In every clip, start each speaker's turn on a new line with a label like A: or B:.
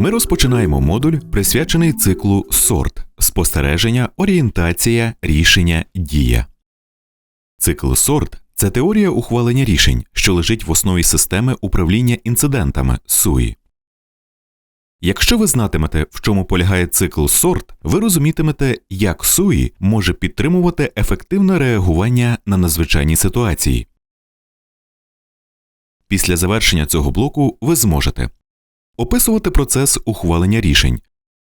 A: Ми розпочинаємо модуль, присвячений циклу сорт спостереження, орієнтація, рішення, дія. Цикл сорт це теорія ухвалення рішень, що лежить в основі системи управління інцидентами СУІ. Якщо ви знатимете, в чому полягає цикл сорт, ви розумітимете, як СУІ може підтримувати ефективне реагування на надзвичайні ситуації. Після завершення цього блоку ви зможете описувати процес ухвалення рішень,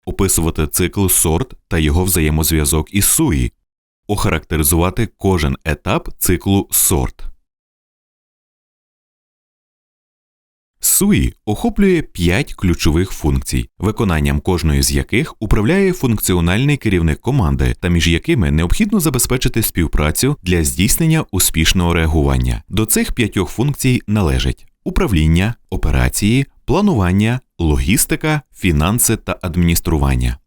A: описувати цикл сорт та його взаємозв'язок із СУІ, охарактеризувати кожен етап циклу сорт. СУІ охоплює 5 ключових функцій, виконанням кожної з яких управляє функціональний керівник команди та між якими необхідно забезпечити співпрацю для здійснення успішного реагування. До цих п'ятьох функцій належать управління, операції, планування, логістика, фінанси та адміністрування.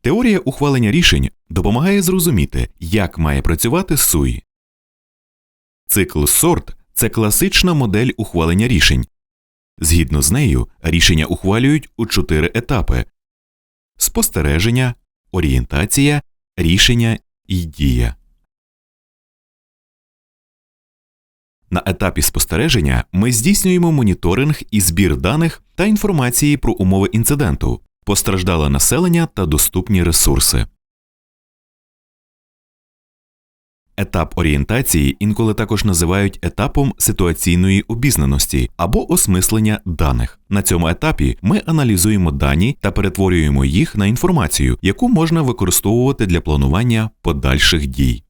A: Теорія ухвалення рішень допомагає зрозуміти, як має працювати СУІ. Цикл сорт це класична модель ухвалення рішень. Згідно з нею, рішення ухвалюють у чотири етапи спостереження, орієнтація, рішення і дія. На етапі спостереження ми здійснюємо моніторинг і збір даних та інформації про умови інциденту, постраждале населення та доступні ресурси. Етап орієнтації інколи також називають етапом ситуаційної обізнаності або осмислення даних. На цьому етапі ми аналізуємо дані та перетворюємо їх на інформацію, яку можна використовувати для планування подальших дій.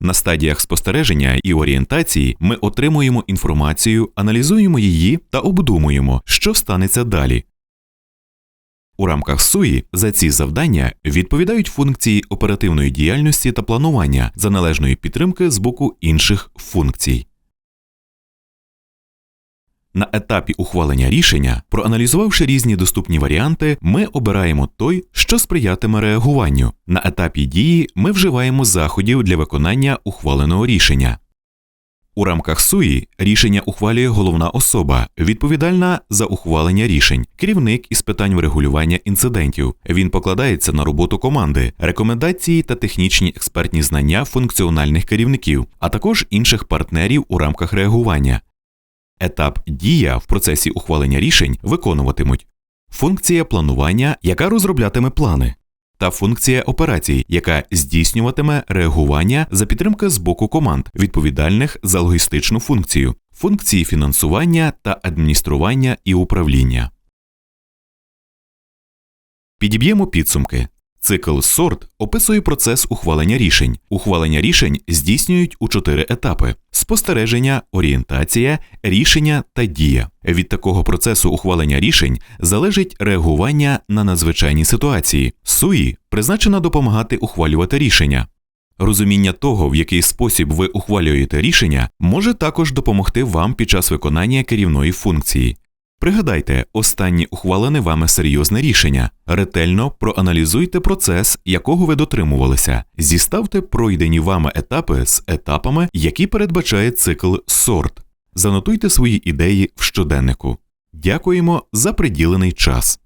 A: На стадіях спостереження і орієнтації ми отримуємо інформацію, аналізуємо її та обдумуємо, що станеться далі. У рамках СУІ за ці завдання відповідають функції оперативної діяльності та планування за належної підтримки з боку інших функцій. На етапі ухвалення рішення, проаналізувавши різні доступні варіанти, ми обираємо той, що сприятиме реагуванню. На етапі дії ми вживаємо заходів для виконання ухваленого рішення. У рамках СУІ рішення ухвалює головна особа, відповідальна за ухвалення рішень, керівник із питань врегулювання інцидентів. Він покладається на роботу команди, рекомендації та технічні експертні знання функціональних керівників, а також інших партнерів у рамках реагування. Етап дія в процесі ухвалення рішень виконуватимуть функція планування, яка розроблятиме плани, та функція операцій, яка здійснюватиме реагування за підтримки з боку команд, відповідальних за логістичну функцію, функції фінансування та адміністрування і управління. Підіб'ємо підсумки. Цикл сорт описує процес ухвалення рішень. Ухвалення рішень здійснюють у чотири етапи: спостереження, орієнтація, рішення та дія. Від такого процесу ухвалення рішень залежить реагування на надзвичайні ситуації. СУІ призначена допомагати ухвалювати рішення. Розуміння того, в який спосіб ви ухвалюєте рішення, може також допомогти вам під час виконання керівної функції. Пригадайте останні ухвалене вами серйозне рішення. Ретельно проаналізуйте процес, якого ви дотримувалися, зіставте пройдені вами етапи з етапами, які передбачає цикл сорт. Занотуйте свої ідеї в щоденнику. Дякуємо за приділений час.